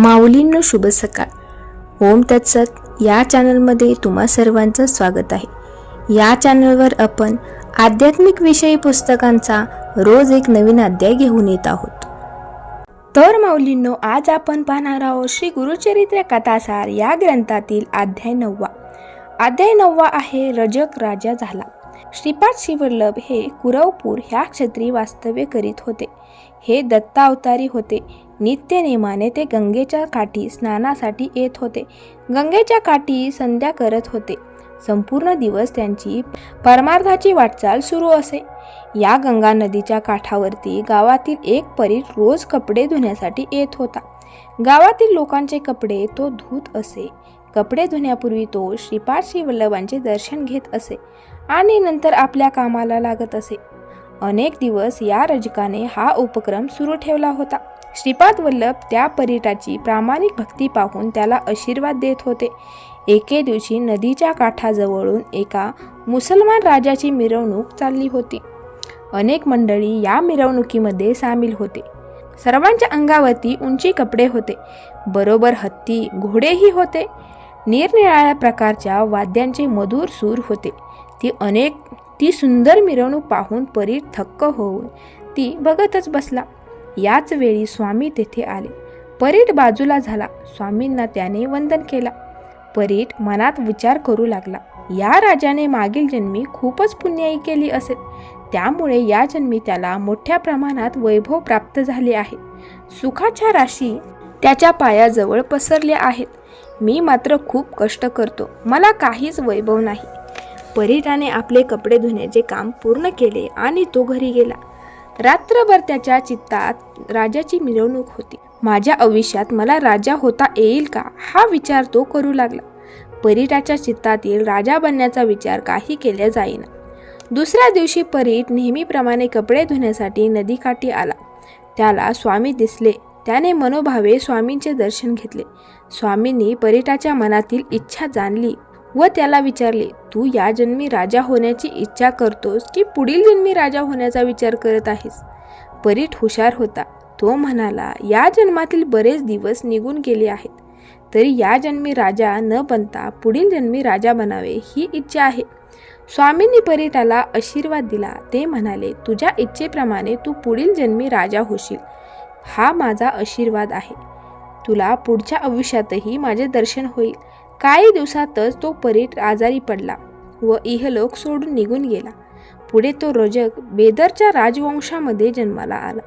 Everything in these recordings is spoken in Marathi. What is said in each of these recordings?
माऊलींनो शुभ सकाळ. ओम तत्सत. या चॅनलमध्ये तुम्हा सर्वांचं स्वागत आहे. या चॅनलवर आपण आध्यात्मिक विषयी पुस्तकांचा रोज एक नवीन अध्याय घेऊन येत आहोत. तर माऊलींनो आज आपण पाहणार आहोत श्री गुरुचरित्र कथासार या ग्रंथातील अध्याय नववा. अध्याय नववा आहे रजक राजा झाला. श्रीपाद शिवल्लभ हे कुरवपूर ह्या क्षेत्री वास्तव्य करीत होते. हे दत्तावतारी होते. नित्यनेमाने ते गंगेच्या काठी स्नानासाठी येत होते. गंगेच्या काठी संध्या करत होते. संपूर्ण दिवस त्यांची परमार्थाची वाटचाल सुरू असे. या गंगा नदीच्या काठावरती गावातील एक परी रोज कपडे धुण्यासाठी येत होता. गावातील लोकांचे कपडे तो धुत असे. कपडे धुण्यापूर्वी तो श्रीपाद श्री वल्लभांचे दर्शन घेत असे आणि नंतर आपल्या कामाला लागत असे. अनेक दिवस या रजकाने हा उपक्रम सुरू ठेवला होता. श्रीपाद वल्लभ त्या परीटाची प्रामाणिक भक्ती पाहून त्याला आशीर्वाद देत होते. एके दिवशी नदीच्या काठाजवळून एका मुसलमान राजाची मिरवणूक चालली होती. अनेक मंडळी या मिरवणुकीमध्ये सामील होते. सर्वांच्या अंगावरती उंची कपडे होते. बरोबर हत्ती घोडेही होते. निरनिराळ्या प्रकारच्या वाद्यांचे मधुर सूर होते. ती अनेक ती सुंदर मिरवणूक पाहून परीट थक्क होऊन ती बघतच बसला. याच वेळी स्वामी तेथे आले. परीट बाजूला झाला. स्वामींना त्याने वंदन केला. परीट मनात विचार करू लागला. या राजाने मागील जन्मी खूपच पुण्याई केली असेल. त्यामुळे या जन्मी त्याला मोठ्या प्रमाणात वैभव प्राप्त झाले आहे. सुखाच्या राशी त्याच्या पायाजवळ पसरल्या आहेत. मी मात्र खूप कष्ट करतो. मला काहीच वैभव नाही. परीटाने आपले कपडे धुण्याचे काम पूर्ण केले आणि तो घरी गेला. रात्रभर त्याच्या चित्तात राजाची मिरवणूक होती. माझ्या आयुष्यात मला राजा होता येईल का? हा विचार तो करू लागला. परीटाच्या चित्तातील राजा बनण्याचा विचार काही केला जाईना. दुसऱ्या दिवशी परीट नेहमीप्रमाणे कपडे धुण्यासाठी नदीकाठी आला. त्याला स्वामी दिसले. त्याने मनोभावे स्वामींचे दर्शन घेतले. स्वामींनी परीटाच्या मनातील इच्छा जाणली व त्याला विचारले तू या जन्मी राजा होण्याची इच्छा करतोस की पुढील जन्मी राजा होण्याचा विचार करत आहेस? परीट हुशार होता. तो म्हणाला या जन्मातील बरेच दिवस निघून गेले आहेत. तरी या जन्मी राजा न बनता पुढील जन्मी राजा बनावे ही इच्छा आहे. स्वामींनी परीटाला आशीर्वाद दिला. ते म्हणाले तुझ्या इच्छेप्रमाणे तू पुढील जन्मी राजा होशील. हा माझा आशीर्वाद आहे. तुला पुढच्या आयुष्यातही माझे दर्शन होईल. काही दिवसातच तो परीट आजारी पडला व इहलोक सोडून निघून गेला. पुढे तो रजक बेदरच्या राजवंशामध्ये जन्माला आला.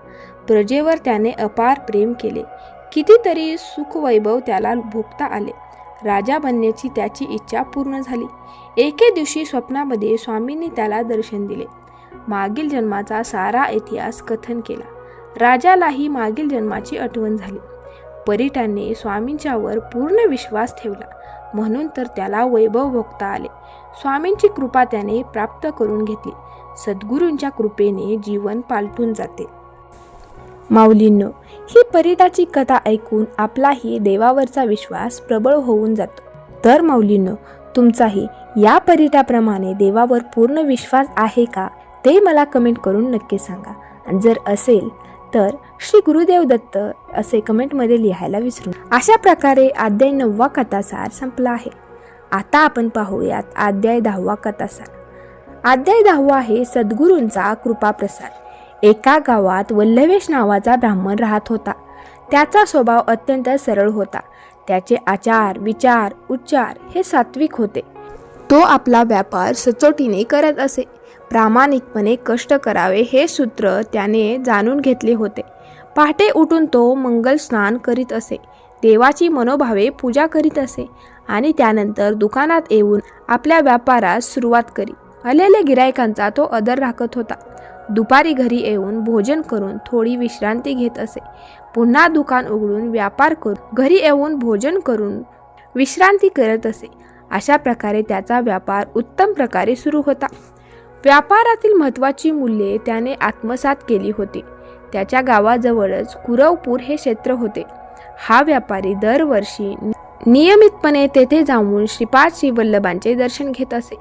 प्रजेवर त्याने अपार प्रेम केले. कितीतरी सुखवैभव त्याला भोगता आले. राजा बनण्याची त्याची इच्छा पूर्ण झाली. एके दिवशी स्वप्नामध्ये स्वामींनी त्याला दर्शन दिले. मागील जन्माचा सारा इतिहास कथन केला. राजालाही मागील जन्माची आठवण झाली. परीटाने स्वामींच्यावर पूर्ण विश्वास ठेवला. म्हणून तर त्याला वैभव भोगता आले. स्वामींची कृपा त्याने प्राप्त करून घेतली. सद्गुरूंच्या कृपेने जीवन पालटून जाते. माऊलींनो ही परिटाची कथा ऐकून आपलाही देवावरचा विश्वास प्रबळ होऊन जातो. तर माऊलींनो तुमचाही या परिटाप्रमाणे देवावर पूर्ण विश्वास आहे का ते मला कमेंट करून नक्की सांगा. आणि जर असेल तर श्री गुरुदेव दत्त असे कमेंटमध्ये लिहायला विसरू अशा प्रकारे अध्याय नववा कथासार संपला आहे. आता आपण पाहूयात अध्याय दहावा कथासार. अध्याय दहावा आहे सद्गुरूंचा कृपाप्रसाद एका गावात वल्लवेश नावाचा ब्राह्मण राहत होता. त्याचा स्वभाव अत्यंत सरळ होता. त्याचे आचार विचार उच्चार हे सात्विक होते. तो आपला व्यापार सचोटीने करत असे. प्रामाणिकपणे कष्ट करावे हे सूत्र त्याने जाणून घेतले होते. पहाटे उठून तो मंगल स्नान करीत असे. देवाची मनोभावे पूजा करीत असे आणि त्यानंतर दुकानात येऊन आपल्या व्यापारास सुरुवात करी. आलेल्या गिरायकांचा तो आदर राखत होता. दुपारी घरी येऊन भोजन करून थोडी विश्रांती घेत असे. पुन्हा दुकान उघडून व्यापार करून घरी येऊन भोजन करून विश्रांती करत असे. अशा प्रकारे त्याचा व्यापार उत्तम प्रकारे सुरू होता. व्यापारातील महत्त्वाची मूल्ये त्याने आत्मसात केली होती. त्याच्या गावाजवळच कुरवपूर हे क्षेत्र होते. हा व्यापारी दरवर्षी नियमितपणे तेथे जाऊन श्रीपाद श्री वल्लभांचे दर्शन घेत असे.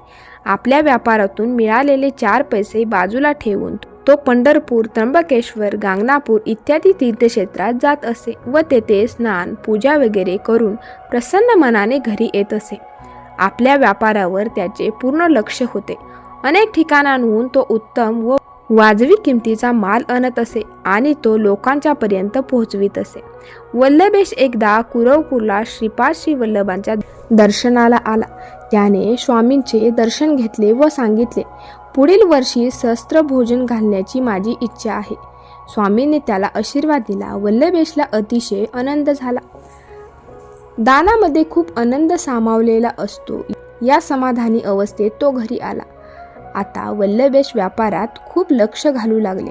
आपल्या व्यापारातून मिळालेले चार पैसे बाजूला ठेवून तो पंढरपूर त्र्यंबकेश्वर गांगनापूर इत्यादी तीर्थक्षेत्रात जात असे व तेथे स्नान पूजा वगैरे करून प्रसन्न मनाने घरी येत असे. आपल्या व्यापारावर त्याचे पूर्ण लक्ष होते. अनेक ठिकाणांहून तो उत्तम व वाजवी किमतीचा माल आणत असे आणि तो लोकांच्या पर्यंत पोहोचवित असे. वल्लभेश एकदा कुरवपूरला श्रीपाद श्री वल्लभांच्या दर्शनाला आला. त्याने स्वामींचे दर्शन घेतले व सांगितले पुढील वर्षी सहस्त्र भोजन घालण्याची माझी इच्छा आहे. स्वामींनी त्याला आशीर्वाद दिला. वल्लभेशला अतिशय आनंद झाला. दानामध्ये खूप आनंद सामावलेला असतो. या समाधानी अवस्थेत तो घरी आला. आता वल्लभेश व्यापारात खूप लक्ष घालू लागले.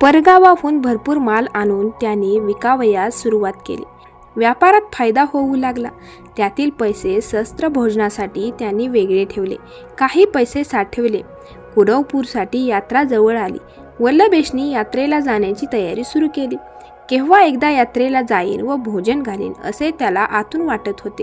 परगावाहून भरपूर माल आणून त्याने विकावयास सुरुवात केली. व्यापारात फायदा होऊ लागला. त्यातील पैसे शस्त्र भोजनासाठी त्यांनी वेगळे ठेवले. काही पैसे साठवले. कुरवपूरसाठी यात्रा जवळ आली. वल्लभेशनी यात्रेला जाण्याची तयारी सुरू केली. केव्हा एकदा यात्रेला जाईन व भोजन घालीन असे त्याला आतून वाटत होते.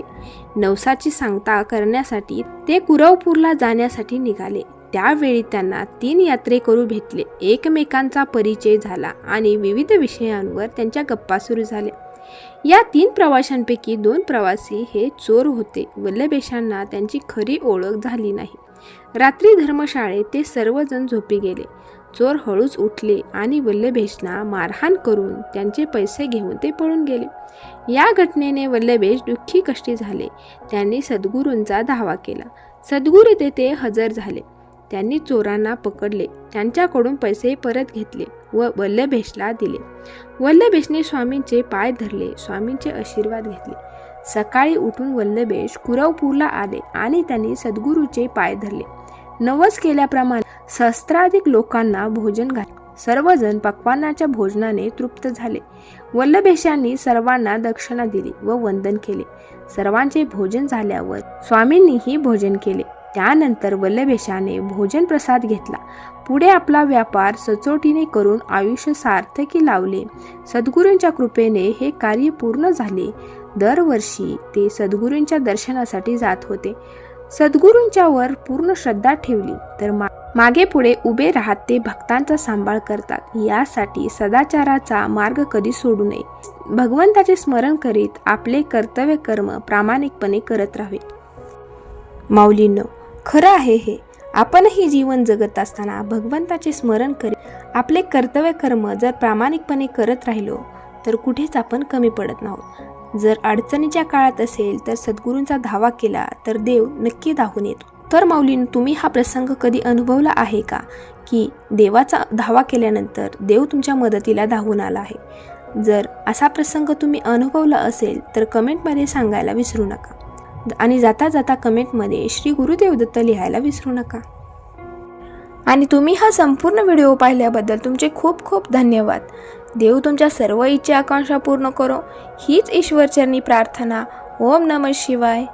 नवसाची सांगता करण्यासाठी ते कुरवपूरला जाण्यासाठी निघाले. त्यावेळी त्यांना तीन यात्रेकरू भेटले. एकमेकांचा परिचय झाला आणि विविध विषयांवर त्यांच्या गप्पा सुरू झाल्या. या तीन प्रवाशांपैकी दोन प्रवासी हे चोर होते. वल्लभेशांना त्यांची खरी ओळख झाली नाही. रात्री धर्मशाळेत ते सर्वजण झोपी गेले. चोर हळूच उठले आणि वल्लभेशना मारहाण करून त्यांचे पैसे घेऊन ते पळून गेले. या घटनेने वल्लभेश दुःखी कष्टी झाले. त्यांनी सद्गुरूंचा धावा केला. सद्गुरू तेथे हजर झाले. त्यांनी चोरांना पकडले. त्यांच्याकडून पैसे परत घेतले व वल्लभेशला दिले. वल्लभेशने स्वामींचे पाय धरले स्वामींचे आशीर्वाद घेतले. सकाळी उठून वल्लभेश कुरवपूरला आले आणि त्यांनी सद्गुरूचे पाय धरले. नवस केल्याप्रमाणे सहस्त्राधिक लोकांना भोजन घातले सर्वजण पक्वानाच्या भोजनाने तृप्त झाले. वल्लभेशांनी सर्वांना दक्षिणा दिली व वंदन केले. सर्वांचे भोजन झाल्यावर स्वामींनीही भोजन केले. त्यानंतर वल्लभेशाने भोजन प्रसाद घेतला. पुढे आपला व्यापार सचोटीने करून आयुष्य सार्थकी लावले. सद्गुरूंच्या कृपेने हे कार्य पूर्ण झाले. दरवर्षी ते सद्गुरूंच्या दर्शनासाठी जात होते. सद्गुरूंच्या वर पूर्ण श्रद्धा ठेवली. तर मा मागे पुढे उभे राहत ते भक्तांचा सांभाळ करतात. यासाठी सदाचाराचा मार्ग कधी सोडू नये. भगवंताचे स्मरण करीत आपले कर्तव्य कर्म प्रामाणिकपणे करत राहावे. माऊलींनो खरं आहे हे. आपणही जीवन जगत असताना भगवंताचे स्मरण करीत आपले कर्तव्य कर्म जर प्रामाणिकपणे करत राहिलो तर कुठेच आपण कमी पडत नाहोत. जर अडचणीच्या काळात असेल तर सद्गुरूंचा धावा केला तर देव नक्की धावून येतो. तर माऊलीन तुम्ही हा प्रसंग कधी अनुभवला आहे का? की देवाचा धावा केल्यानंतर देव तुमच्या मदतीला धावून आला आहे? जर असा प्रसंग तुम्ही अनुभवला असेल तर कमेंटमध्ये सांगायला विसरू नका. आणि जाता जाता कमेंटमध्ये श्री गुरुदेवदत्त लिहायला विसरू नका. आणि तुम्ही हा संपूर्ण व्हिडिओ पाहिल्याबद्दल तुमचे खूप खूप धन्यवाद. देव तुमच्या सर्व इच्छा आकांक्षा पूर्ण करो. हीच ईश्वरचरणी प्रार्थना. ओम नम शिवाय.